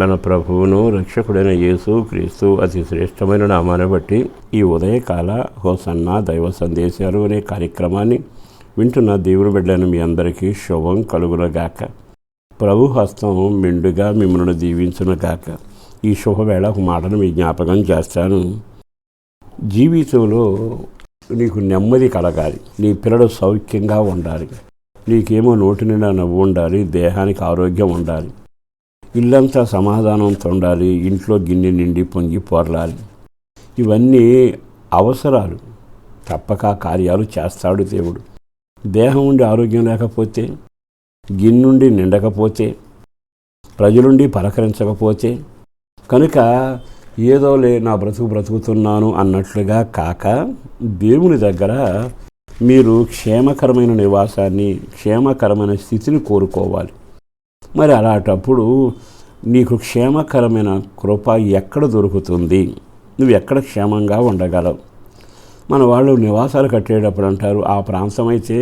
మన ప్రభువును రక్షకుడైన యేసు క్రీస్తు అతి శ్రేష్టమైన నామాన్ని బట్టి ఈ ఉదయకాల హోసన్న దైవ సందేశాలు అనే కార్యక్రమాన్ని వింటున్న దేవుని బిడ్డను మీ అందరికీ శుభం కలుగునగాక. ప్రభు హస్తం మెండుగా మిమ్మల్ని దీవించునగాక. ఈ శుభవేళ ఒక మాటను మీ జ్ఞాపకం చేస్తాను. జీవితంలో నీకు నెమ్మది కలగాలి. నీ పిల్లలు సౌఖ్యంగా ఉండాలి. నీకేమో నోటి నిండా నవ్వు ఉండాలి. దేహానికి ఆరోగ్యం ఉండాలి. ఇల్లంతా సమాధానంతో ఉండాలి ఇంట్లో గిన్నె నిండి పొంగి పొరలాలి. ఇవన్నీ అవసరాలు. తప్పక కార్యాలు చేస్తాడు దేవుడు. దేహం ఉండి ఆరోగ్యం లేకపోతే గిన్నుండి నిండకపోతే ప్రజలుండి పలకరించకపోతే కనుక ఏదో లే నా బ్రతుకు బ్రతుకుతున్నాను అన్నట్లుగా కాక దేవుని దగ్గర మీరు క్షేమకరమైన నివాసాన్ని క్షేమకరమైన స్థితిని కోరుకోవాలి. మరి అలాంటప్పుడు నీకు క్షేమకరమైన కృప ఎక్కడ దొరుకుతుంది? నువ్వు ఎక్కడ క్షేమంగా ఉండగలవు? మన వాళ్ళు నివాసాలు కట్టేటప్పుడు అంటారు ఆ ప్రాంతం అయితే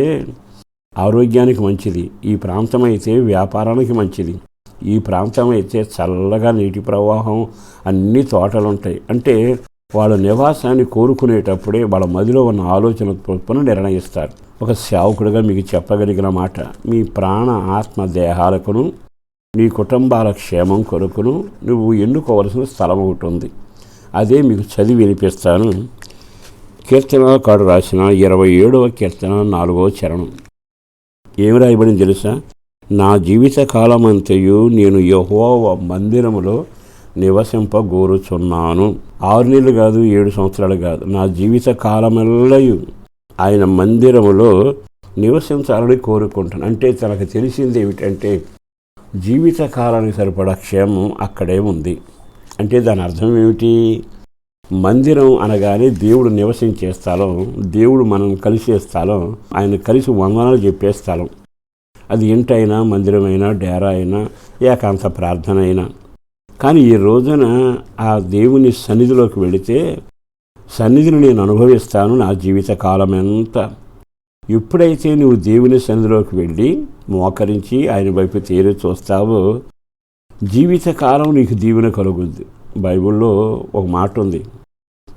ఆరోగ్యానికి మంచిది ఈ ప్రాంతం అయితే వ్యాపారానికి మంచిది ఈ ప్రాంతం అయితే చల్లగా నీటి ప్రవాహం అన్ని తోటలు ఉంటాయి అంటే వాళ్ళ నివాసాన్ని కోరుకునేటప్పుడే వాళ్ళ మదిలో ఉన్న ఆలోచన చొప్పున నిర్ణయిస్తారు. ఒక సేవకుడిగా మీకు చెప్పగలిగిన మాట మీ ప్రాణ ఆత్మ దేహాలకును మీ కుటుంబాల క్షేమం కొరకును నువ్వు ఎన్నుకోవలసిన స్థలం ఒకటి ఉంది. అదే మీకు చదివి వినిపిస్తాను. కీర్తనకాడు రాసిన ఇరవై ఏడవ కీర్తన నాలుగవ చరణం. ఏమి రాయబడింది తెలుసా? నా జీవిత అంతయు నేను యహోవ మందిరములో నివసింపగోరుచున్నాను. ఆరు నెలలు కాదు ఏడు సంవత్సరాలు కాదు. నా జీవిత కాలమెల్లయు ఆయన మందిరములో నివసించాలని కోరుకుంటాను. అంటే తనకు తెలిసింది ఏమిటంటే జీవిత కాలానికి సరిపడా క్షేమం అక్కడే ఉంది. అంటే దాని అర్థం ఏమిటి? మందిరం అనగానే దేవుడు నివసించే స్థలం దేవుడు మనం కలిసే స్థలం ఆయన కలిసి వందనాలు చెప్పే స్థలం. అది ఇంటైనా మందిరమైనా డేరా అయినా ఏకాంత ప్రార్థన అయినా. కానీ ఈ రోజున ఆ దేవుని సన్నిధిలోకి వెళితే సన్నిధిని నేను అనుభవిస్తాను నా జీవిత కాలం ఎంత. ఎప్పుడైతే నువ్వు దేవుని సన్నిధిలోకి వెళ్ళి మోకరించి ఆయన వైపు తీరి చూస్తావో జీవితకాలం నీకు దీవెన కలుగుద్ది. బైబిల్లో ఒక మాట ఉంది.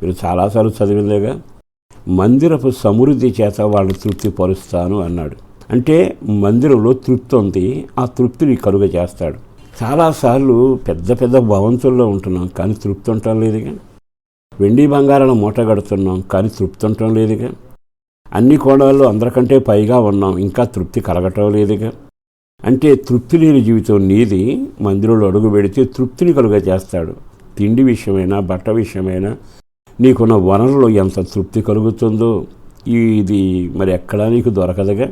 మీరు చాలాసార్లు చదివిందేగా మందిరపు సమృద్ధి చేత వాళ్ళని తృప్తి పరుస్తాను అన్నాడు. అంటే మందిరంలో తృప్తి ఉంది ఆ తృప్తిని కలుగ చేస్తాడు చాలాసార్లు పెద్ద పెద్ద భవంతుల్లో ఉంటున్నాం కానీ తృప్తి ఉండటం లేదుగా. వెండి బంగారాలను మూట కడుతున్నాం కానీ తృప్తి ఉండటం లేదుగా. అన్ని కోణాల్లో అందరికంటే పైగా ఉన్నాం ఇంకా తృప్తి కలగటం లేదుగా. అంటే తృప్తి లేని జీవితం నీది మందిరంలో అడుగు పెడితే తృప్తిని కలుగ చేస్తాడు తిండి విషయమైనా బట్ట విషయమైనా నీకున్న వనరులో ఎంత తృప్తి కలుగుతుందో ఇది మరి ఎక్కడా నీకు దొరకదుగా?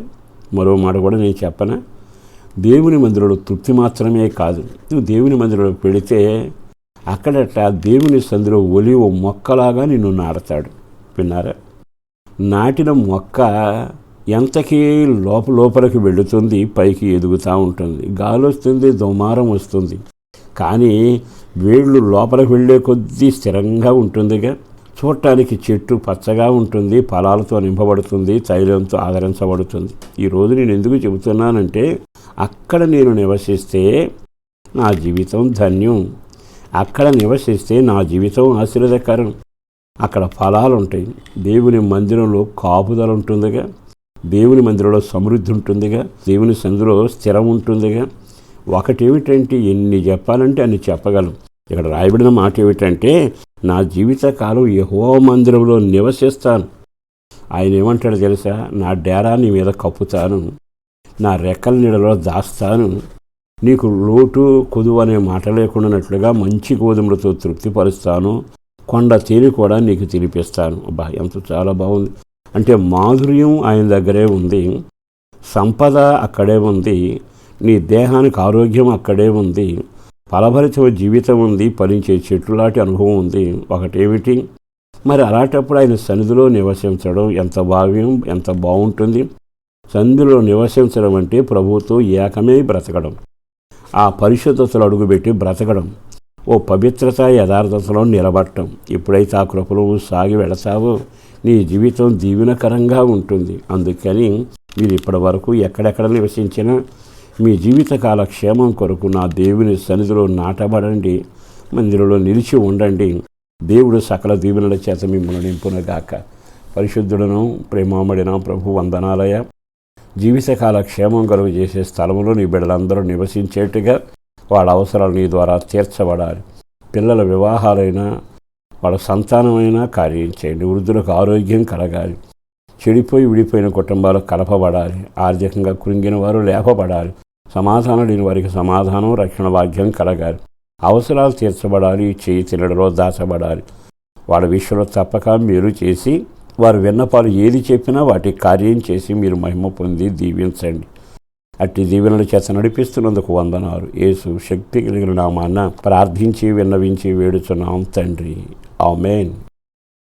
మరో మాట కూడా నేను చెప్పనా? దేవుని మందిరంలో తృప్తి మాత్రమే కాదు. నువ్వు దేవుని మందిరంలో పెడితే అక్కడట దేవుని సందులో ఒలివ మొక్కలాగా నిన్ను నాడతాడు. విన్నారా? నాటిన మొక్క ఎంతకీ లోప లోపలికి వెళుతుంది పైకి ఎదుగుతూ ఉంటుంది. గాలి వస్తుంది దుమారం వస్తుంది. కానీ వేళ్ళు లోపలికి వెళ్ళే కొద్దీ స్థిరంగా ఉంటుందిగా. చూడటానికి చెట్టు పచ్చగా ఉంటుంది ఫలాలతో నింపబడుతుంది తైలంతో ఆదరించబడుతుంది. ఈరోజు నేను ఎందుకు చెబుతున్నానంటే అక్కడ నేను నివసిస్తే నా జీవితం ధన్యం. అక్కడ నివసిస్తే నా జీవితం ఆశీర్వదకరం. అక్కడ ఫలాలు ఉంటాయి దేవుని మందిరంలో కాపుదల ఉంటుందిగా దేవుని మందిరంలో సమృద్ధి ఉంటుందిగా దేవుని సందులో స్థిరం ఉంటుందిగా ఒకటేమిటంటే ఎన్ని చెప్పాలంటే అన్ని చెప్పగలం. ఇక్కడ రాయబడిన మాట ఏమిటంటే నా జీవితకాలం యహో మందిరంలో నివసిస్తాను. ఆయన ఏమంటాడు తెలుసా? నా డేరాన్ని మీద కప్పుతాను. నా రెక్కల నీడలో దాస్తాను. నీకు లోటు కొదువు అనే మాట లేకుండానట్లుగా మంచి గోధుమలతో తృప్తిపరుస్తాను. కొండ తేలి కూడా నీకు తినిపిస్తాను. అబ్బా ఎంత చాలా బాగుంది. అంటే మాధుర్యం ఆయన దగ్గరే ఉంది. సంపద అక్కడే ఉంది. నీ దేహానికి ఆరోగ్యం అక్కడే ఉంది. ఫలభరిత జీవితం ఉంది. ఫలించే చెట్లులాంటి అనుభవం ఉంది. ఒకటేమిటి? మరి అలాంటప్పుడు ఆయన సన్నిధిలో నివసించడం ఎంత భావ్యం ఎంత బాగుంటుంది? సన్నిధిలో నివసించడం అంటే ప్రభువుతో ఏకమే బ్రతకడం. ఆ పరిశుద్ధతలు అడుగుపెట్టి బ్రతకడం. ఓ పవిత్రత యథార్థతలో నిలబడటం. ఎప్పుడైతే ఆ కృపలో సాగి వెళతావో నీ జీవితం దీవెనకరంగా ఉంటుంది. అందుకని మీరు ఇప్పటి వరకు ఎక్కడెక్కడ నివసించినా మీ జీవితకాల క్షేమం కొరకు నా దేవుని సన్నిధిలో నాటబడండి. మందిరంలో నిలిచి ఉండండి. దేవుడు సకల దీవెనల చేత మిమ్మల్ని నింపునగాక. పరిశుద్ధుడను ప్రేమామడిన ప్రభు వందనాలయ. జీవితకాల క్షేమం కలుగు చేసే స్థలంలో నీ బిడ్డలందరూ నివసించేట్టుగా వాళ్ళ అవసరాలు నీ ద్వారా తీర్చబడాలి. పిల్లల వివాహాలైనా వాళ్ళ సంతానమైనా కార్యం చేయండి. వృద్ధులకు ఆరోగ్యం కలగాలి. చెడిపోయి విడిపోయిన కుటుంబాలు కలపబడాలి. ఆర్థికంగా కృంగిన వారు లేపబడాలి. సమాధానం లేని వారికి సమాధానం రక్షణ భాగ్యం కలగాలి. అవసరాలు తీర్చబడాలి. చేయి తినడలో దాచబడాలి. వాళ్ళ విషయంలో తప్పక మీరు చేసి వారు విన్నపాలు ఏది చెప్పినా వాటి కార్యం చేసి మీరు మహిమ పొంది దీవించండి. అట్టి దీవెనల చేత నడిపిస్తున్నందుకు వందనాలు. యేసు శక్తి కలిగిన నామాన ప్రార్థించి విన్నవించి వేడుచున్నాం తండ్రి. ఆమెన్.